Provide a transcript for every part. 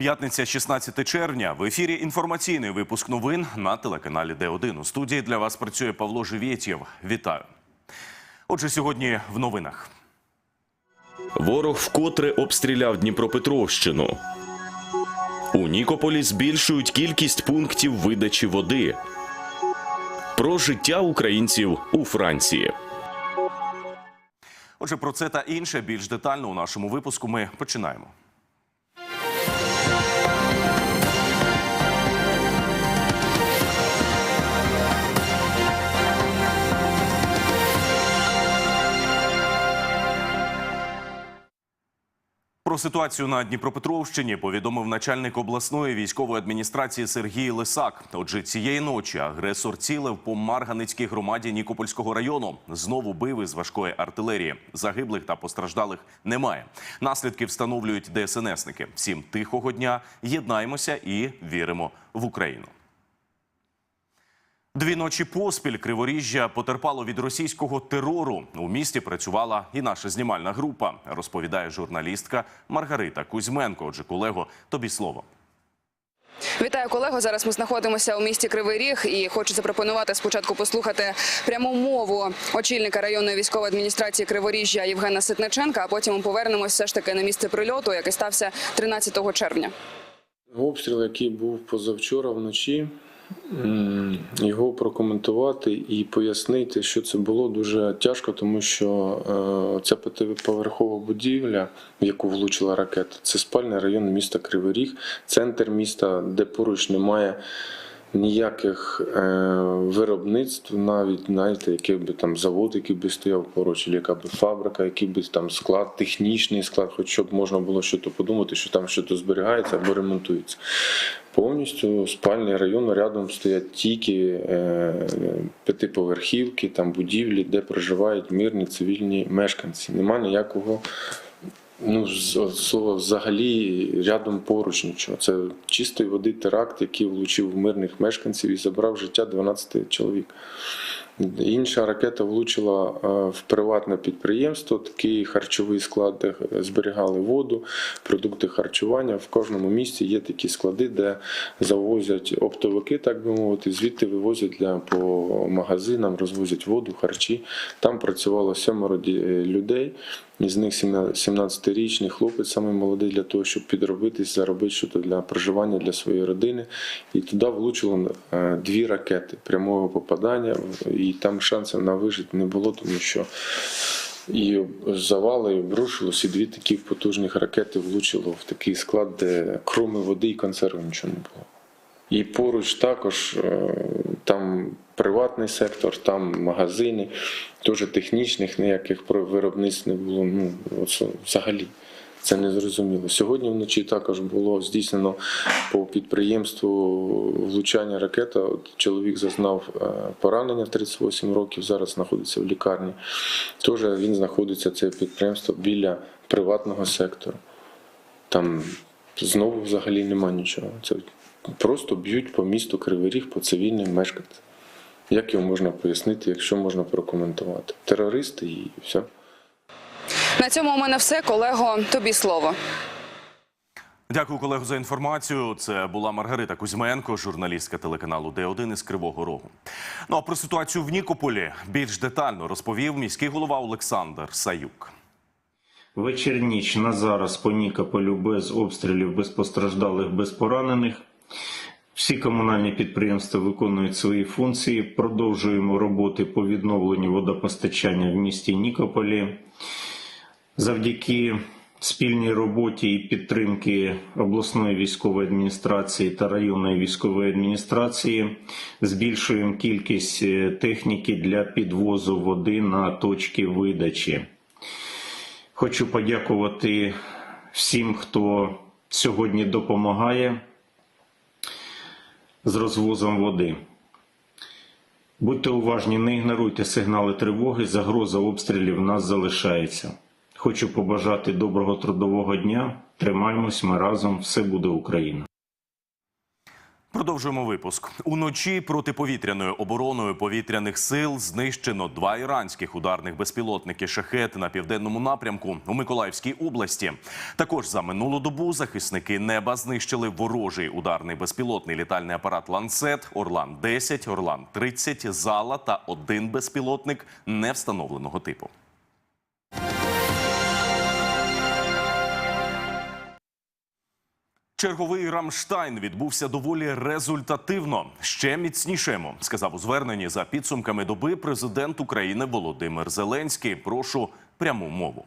П'ятниця, 16 червня. В ефірі інформаційний випуск новин на телеканалі Д1. У студії для вас працює Павло Живєтєв. Вітаю. Отже, сьогодні в новинах. Ворог вкотре обстріляв Дніпропетровщину. У Нікополі збільшують кількість пунктів видачі води. Про життя українців у Франції. Отже, про це та інше більш детально у нашому випуску ми починаємо. Про ситуацію на Дніпропетровщині повідомив начальник обласної військової адміністрації Сергій Лисак. Отже, цієї ночі агресор цілив по Марганицькій громаді Нікопольського району. Знову бив із важкої артилерії. Загиблих та постраждалих немає. Наслідки встановлюють ДСНСники. Всім тихого дня єднаємося і віримо в Україну. Дві ночі поспіль Криворіжжя потерпало від російського терору. У місті працювала і наша знімальна група, розповідає журналістка Маргарита Кузьменко. Отже, колего, тобі слово. Вітаю колего. Зараз ми знаходимося у місті Кривий Ріг і хочу запропонувати спочатку послухати пряму мову очільника районної військової адміністрації Криворіжжя Євгена Ситниченка. А потім ми повернемось все ж таки на місце прильоту, який стався 13 червня. Обстріл, який був позавчора вночі, його прокоментувати і пояснити, що це було дуже тяжко, тому що е, ця п'ятиповерхова будівля, в яку влучила ракета, це спальний район міста Кривий Ріг, центр міста, де поруч немає. Ніяких е, виробництв, навіть знаєте, який би там завод, який би стояв поруч, яка би фабрика, який би там склад, технічний склад, хоч щоб можна було щось подумати, що там щось зберігається або ремонтується. Повністю спальний район рядом стоять тільки е, п'ятиповерхівки, там будівлі, де проживають мирні цивільні мешканці. Нема ніякого. Ну, слово взагалі рядом поруч нічого. Це чистої води теракт, який влучив в мирних мешканців і забрав життя 12 чоловік. Інша ракета влучила е, в приватне підприємство, такий харчовий склад, де зберігали воду, продукти харчування. В кожному місті є такі склади, де завозять оптовики, так би мовити, звідти вивозять для по магазинам, розвозять воду, харчі. Там працювало сьомеро людей. Із них 17-річний хлопець, самий молодий для того, щоб підробитись, заробити щось для проживання для своєї родини. І туди влучило е, дві ракети прямого попадання, і там шансів на вижити не було, тому що і завали і обрушилось, і дві такі потужних ракети влучило в такий склад, де кроме води і консерву нічого не було. І поруч також е, там приватний сектор, там магазини, теж технічних ніяких виробництв не було. Ну, взагалі. Це не зрозуміло. Сьогодні вночі також було здійснено по підприємству влучання ракета. От чоловік зазнав е, поранення в 38 років, зараз знаходиться в лікарні. Теж він знаходиться, це підприємство, біля приватного сектору. Там знову взагалі нема нічого. Це просто б'ють по місту Кривий Ріг, по цивільним мешканцям. Як його можна пояснити, якщо можна прокоментувати? Терористи і все. На цьому у мене все. Колего, тобі слово. Дякую, колегу, за інформацію. Це була Маргарита Кузьменко, журналістка телеканалу Д1 із Кривого Рогу. Ну а про ситуацію в Нікополі більш детально розповів міський голова Олександр Саюк. Вечір ніч на зараз по Нікополю без обстрілів, без постраждалих, без поранених. Всі комунальні підприємства виконують свої функції. Продовжуємо роботи по відновленню водопостачання в місті Нікополі. Завдяки спільній роботі і підтримки обласної військової адміністрації та районної військової адміністрації збільшуємо кількість е, техніки для підвозу води на точки видачі. Хочу подякувати всім, хто сьогодні допомагає з розвозом води. Будьте уважні, не ігноруйте сигнали тривоги, загроза обстрілів в нас залишається. Хочу побажати доброго трудового дня. Тримаємось ми разом, все буде Україна. Продовжуємо випуск. Уночі протиповітряною обороною повітряних сил знищено два іранських ударних безпілотники шахет на південному напрямку у Миколаївській області. Також за минулу добу захисники неба знищили ворожий ударний безпілотний літальний апарат Ланцет, Орлан 10 Орлан 30 Зала та один безпілотник невстановленого типу. Черговий Рамштайн відбувся доволі результативно. Ще міцнішемо, сказав у зверненні за підсумками доби президент України Володимир Зеленський. Прошу пряму мову.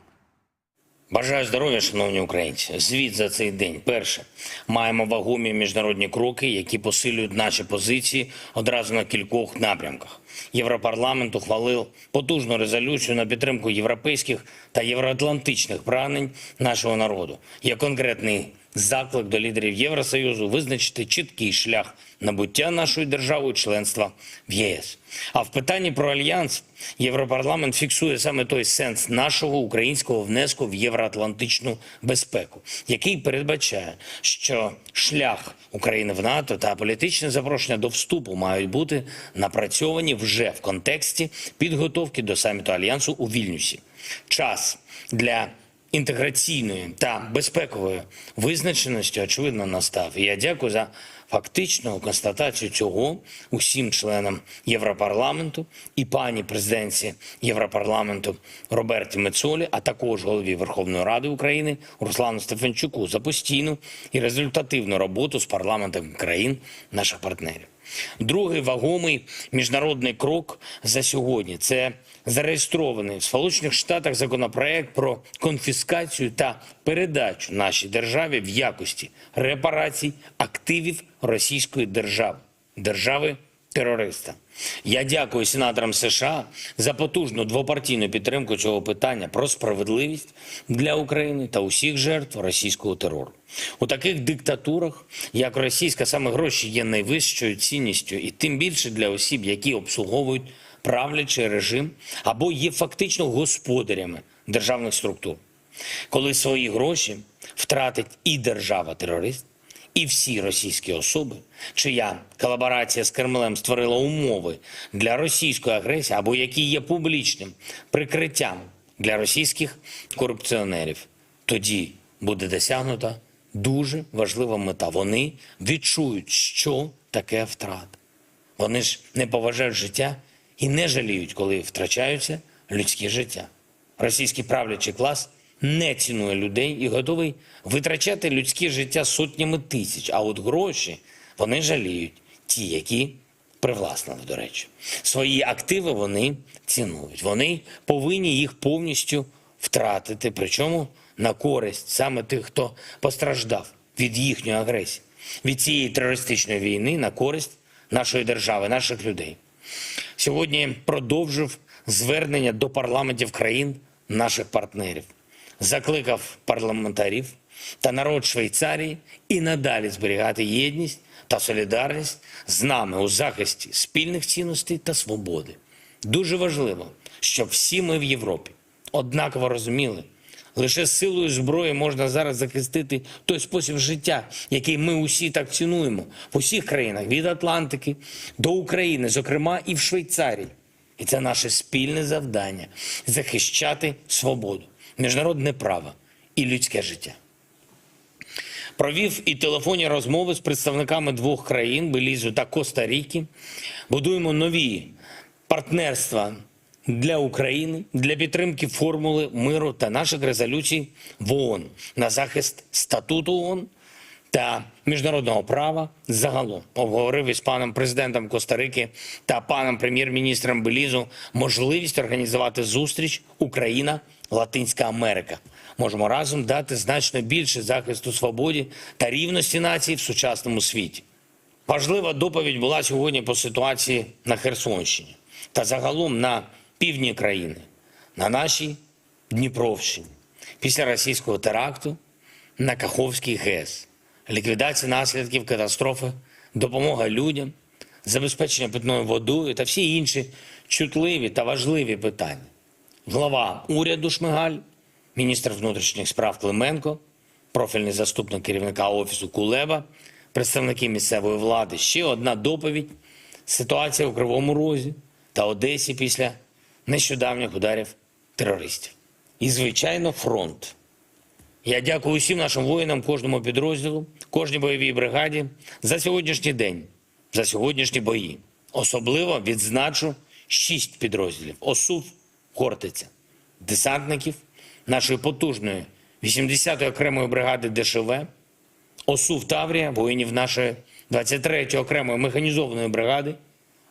Бажаю здоров'я, шановні українці. Звіт за цей день. Перше, маємо вагомі міжнародні кроки, які посилюють наші позиції одразу на кількох напрямках. Європарламент ухвалив потужну резолюцію на підтримку європейських та євроатлантичних прагнень нашого народу. Є конкретний заклик до лідерів Євросоюзу визначити чіткий шлях набуття нашою державою членства в ЄС. А в питанні про альянс Європарламент фіксує саме той сенс нашого українського внеску в євроатлантичну безпеку, який передбачає, що шлях України в НАТО та політичне запрошення до вступу мають бути напрацьовані вже в контексті підготовки до саміту альянсу у Вільнюсі. Час для інтеграційної та безпекової визначеності очевидно настав. Я дякую за фактичну констатацію цього усім членам Європарламенту і пані президенці Європарламенту Роберті Мецолі, а також голові Верховної Ради України Руслану Стефанчуку за постійну і результативну роботу з парламентами країн наших партнерів. Другий вагомий міжнародний крок за сьогодні це зареєстрований в Сполучених Штатах законопроект про конфіскацію та передачу нашій державі в якості репарацій активів Російської держави, держави терориста. Я дякую сенаторам США за потужну двопартійну підтримку цього питання про справедливість для України та усіх жертв російського терору. У таких диктатурах, як російська, саме гроші є найвищою цінністю, і тим більше для осіб, які обслуговують правлячий режим або є фактично господарями державних структур. Коли свої гроші втратить і держава-терорист, і всі російські особи, чия колаборація з Кремлем створила умови для російської агресії, або які є публічним прикриттям для російських корупціонерів, тоді буде досягнута дуже важлива мета. Вони відчують, що таке втрата. Вони ж не поважають життя і не жаліють, коли втрачаються людські життя. Російський правлячий клас не цінує людей і готовий витрачати людське життя сотнями тисяч. А от гроші вони жаліють, ті, які привласнили, до речі. Свої активи вони цінують. Вони повинні їх повністю втратити, причому на користь саме тих, хто постраждав від їхньої агресії, від цієї терористичної війни на користь нашої держави, наших людей. Сьогодні продовжив звернення до парламентів країн наших партнерів, закликав парламентарів та народ Швейцарії і надалі зберігати єдність та солідарність з нами у захисті спільних цінностей та свободи. Дуже важливо, щоб всі ми в Європі однаково розуміли, лише силою зброї можна зараз захистити той спосіб життя, який ми усі так цінуємо в усіх країнах від Атлантики до України, зокрема і в Швейцарії. І це наше спільне завдання захищати свободу, міжнародне право і людське життя. Провів і телефонні розмови з представниками двох країн Белізу та Коста-Ріки. Будуємо нові партнерства для України для підтримки формули миру та наших резолюцій в ООН на захист статуту ООН та міжнародного права загалом обговорив із паном президентом Коста-Рики та паном прем'єр-міністром Белізу можливість організувати зустріч Україна Латинська Америка. Можемо разом дати значно більше захисту свободі та рівності націй в сучасному світі. Важлива доповідь була сьогодні по ситуації на Херсонщині та загалом на півдні країни, на нашій Дніпровщині, після російського теракту на Каховський ГЕС, ліквідація наслідків катастрофи, допомога людям, забезпечення питною водою та всі інші чутливі та важливі питання. Глава уряду Шмигаль, міністр внутрішніх справ Клименко, профільний заступник керівника офісу Кулеба представники місцевої влади. Ще одна доповідь. Ситуація у Кривому Розі та Одесі після нещодавніх ударів терористів. І, звичайно, фронт. Я дякую усім нашим воїнам, кожному підрозділу, кожній бойовій бригаді за сьогоднішній день, за сьогоднішні бої. Особливо відзначу шість підрозділів: ОСУВ, Хортиця, десантників нашої потужної 80-ї окремої бригади ДШВ, ОСУВ Таврія, воїнів нашої 23-ї окремої механізованої бригади,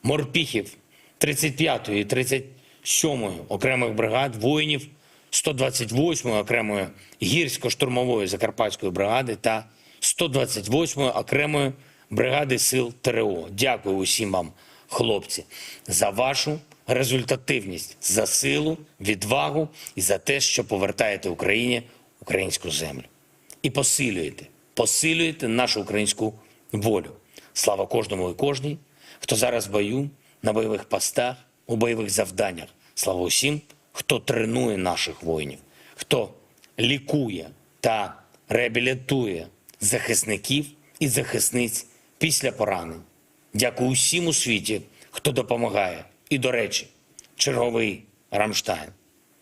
морпіхів 35-ї і 37-ї окремих бригад, воїнів 128-ї окремої гірсько-штурмової закарпатської бригади та 128-ї окремої бригади сил ТРО. Дякую усім вам, хлопці, за вашу результативність, за силу, відвагу і за те, що повертаєте Україні українську землю і посилюєте, посилюєте нашу українську волю. Слава кожному і кожній, хто зараз в бою, на бойових постах, у бойових завданнях. Слава усім, хто тренує наших воїнів, хто лікує та реабілітує захисників і захисниць після поранень. Дякую усім у світі, хто допомагає. І, до речі, черговий Рамштайн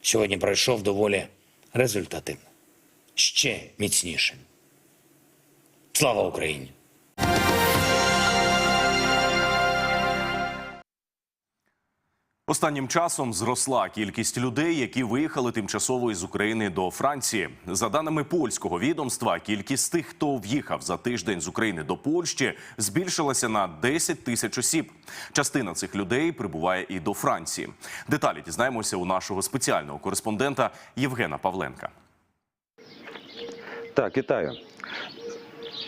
сьогодні пройшов доволі результативно ще міцніше. Слава Україні! Останнім часом зросла кількість людей, які виїхали тимчасово із України до Франції. За даними польського відомства, кількість тих, хто в'їхав за тиждень з України до Польщі, збільшилася на 10 тисяч осіб. Частина цих людей прибуває і до Франції. Деталі дізнаємося у нашого спеціального кореспондента Євгена Павленка. Так, вітаю.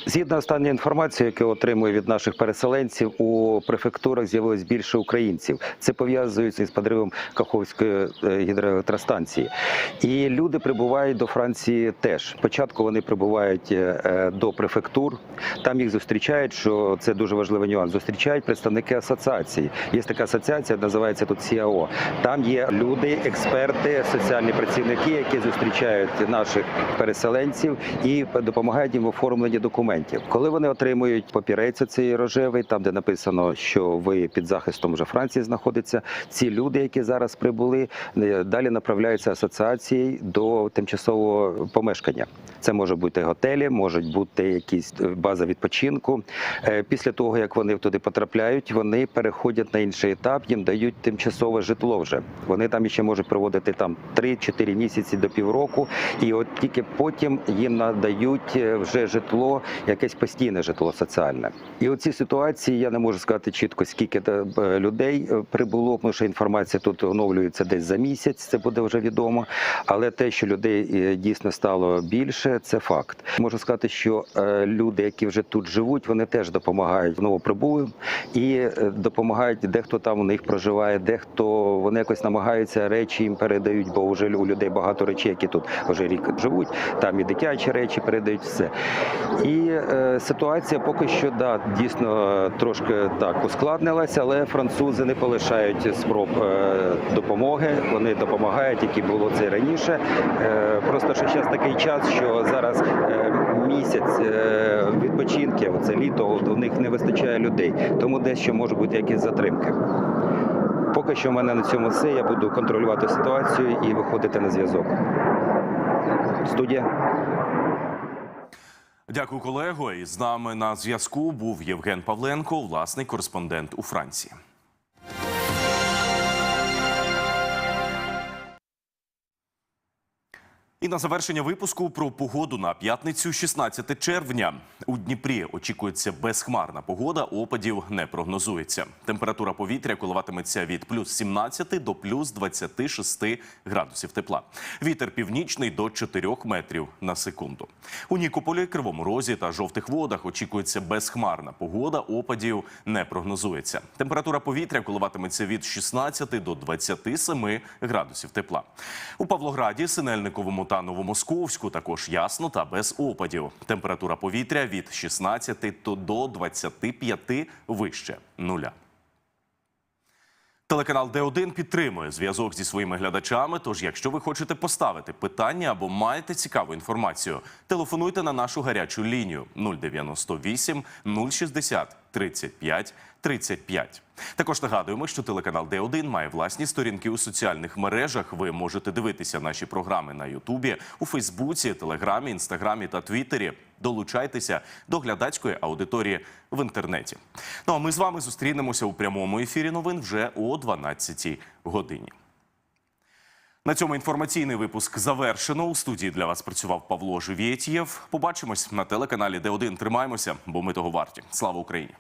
Згідно останньої інформації, яку отримую від наших переселенців, у префектурах з'явилось більше українців. Це пов'язується із подривом Каховської е, гідроелектростанції. І люди прибувають до Франції теж. Спочатку вони прибувають е, е, до префектур. Там їх зустрічають, що це дуже важливий нюанс. Зустрічають представники асоціації. Є така асоціація, називається тут СІАО. Там є люди, експерти, соціальні працівники, які зустрічають наших переселенців і допомагають їм в оформленні документів. Коли вони отримують папірець цей рожевий, там де написано, що ви під захистом вже Франції знаходиться, ці люди, які зараз прибули, е, далі направляються асоціації до тимчасового помешкання. Це може бути готелі, можуть бути якісь е, база відпочинку. Е, Після того як вони туди потрапляють, вони переходять на інший етап, їм дають тимчасове житло. Вже вони там ще можуть проводити там 3-4 місяці до півроку, і от тільки потім їм надають вже житло, якесь постійне житло соціальне. І у цій ситуації я не можу сказати чітко, скільки е, людей е, прибуло, тому що інформація тут оновлюється десь за місяць. Це буде вже відомо. Але те, що людей е, дійсно стало більше, це факт. Можу сказати, що люди, які вже тут живуть, вони теж допомагають новоприбулим і допомагають дехто там у них проживає, дехто вони якось намагаються речі їм передають, бо вже у людей багато речей, які тут вже рік живуть. Там і дитячі речі передають все. І е, ситуація поки що да дійсно е, трошки так ускладнилася, але французи не полишають спроб е, допомоги. Вони допомагають, які було це раніше. Просто що зараз такий час, що зараз місяць е, відпочинків, це літо, у них не вистачає людей, тому дещо може бути якісь затримки. Поки що в мене на цьому все. Я буду контролювати ситуацію і виходити на зв'язок. Студія. Дякую, колего. І з нами на зв'язку був Євген Павленко, власний кореспондент у Франції. І на завершення випуску про погоду на п'ятницю, 16 червня. У Дніпрі очікується безхмарна погода. Опадів не прогнозується. Температура повітря коливатиметься від плюс 17 до плюс 26 градусів тепла. Вітер північний до 4 метрів на секунду. У Нікополі, Кривому Розі та жовтих водах очікується безхмарна погода. Опадів не прогнозується. Температура повітря коливатиметься від 16 до 27 градусів тепла. У Павлограді, Синельниковому та Новомосковську також ясно та без опадів. Температура повітря від 16 до 25 вище нуля. Телеканал Д1 підтримує зв'язок зі своїми глядачами. Тож, якщо ви хочете поставити питання або маєте цікаву інформацію, телефонуйте на нашу гарячу лінію 098 060 35 35. Також нагадуємо, що телеканал Д1 має власні сторінки у соціальних мережах. Ви можете дивитися наші програми на Ютубі, у Фейсбуці, Телеграмі, Інстаграмі та Твіттері. Долучайтеся до глядацької аудиторії в інтернеті. Ну а ми з вами зустрінемося у прямому ефірі новин вже о 12 годині. На цьому інформаційний випуск завершено. У студії для вас працював Павло Живєтєв. Побачимось на телеканалі Д1. Тримаємося, бо ми того варті. Слава Україні!